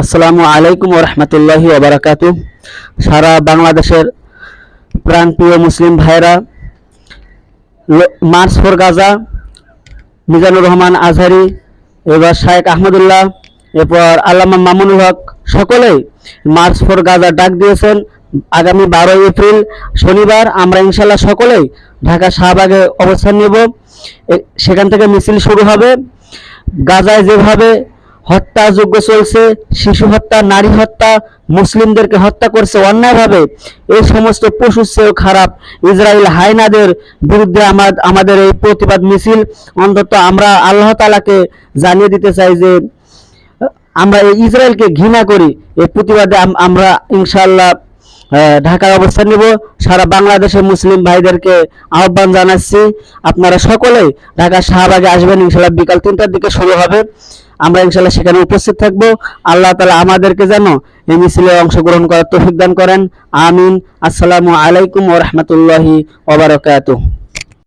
আসসালামু আলাইকুম রহমতুল্লাহি ওবরাকাতু সারা বাংলাদেশের প্রাণপ্রিয় মুসলিম ভাইরা march for Gaza, Mizanur Rahman Azhari, এবার শায়েক আহমদুল্লাহ, এরপর আল্লামা মামুনুল হক, সকলেই মার্চ ফর গাজা ডাক দিয়েছেন। আগামী বারোই এপ্রিল, শনিবার, আমরা ইনশাল্লাহ সকলেই ঢাকা শাহবাগে অবস্থান নেব। সেখান থেকে মিছিল শুরু হবে। গাজায় যেভাবে হত্যাযোগ্য চলছে, শিশু হত্যা, নারী হত্যা, মুসলিমদেরকে হত্যা করছে অন্যায়ভাবে। এই সমস্ত পশুর চেয়েও খারাপ ইসরায়েল হায়নাদের বিরুদ্ধে আমাদের এই প্রতিবাদ মিছিল। অন্তত আমরা আল্লাহ তালাকে জানিয়ে দিতে চাই যে, আমরা এই ইসরায়েলকে ঘৃণা করি। এই প্রতিবাদে আমরা ইনশাল্লাহ ঢাকায় অবস্থান নিব। সারা বাংলাদেশের মুসলিম ভাইদেরকে আহ্বান জানাচ্ছি। আপনারা সকলেই ঢাকা শাহবাগে আসবেন। ইনশাল্লাহ বিকাল তিনটার দিকে শুরু হবে। আমরা ইনশাল্লাহ সেখানে উপস্থিত থাকব। আল্লাহ তালা আমাদেরকে যেন এই মিছিলে অংশগ্রহণ করার তৌফিক দান করেন। আমিন। আসসালামু আলাইকুম ওরহমতুল্লাহি ওবরাকাতুহ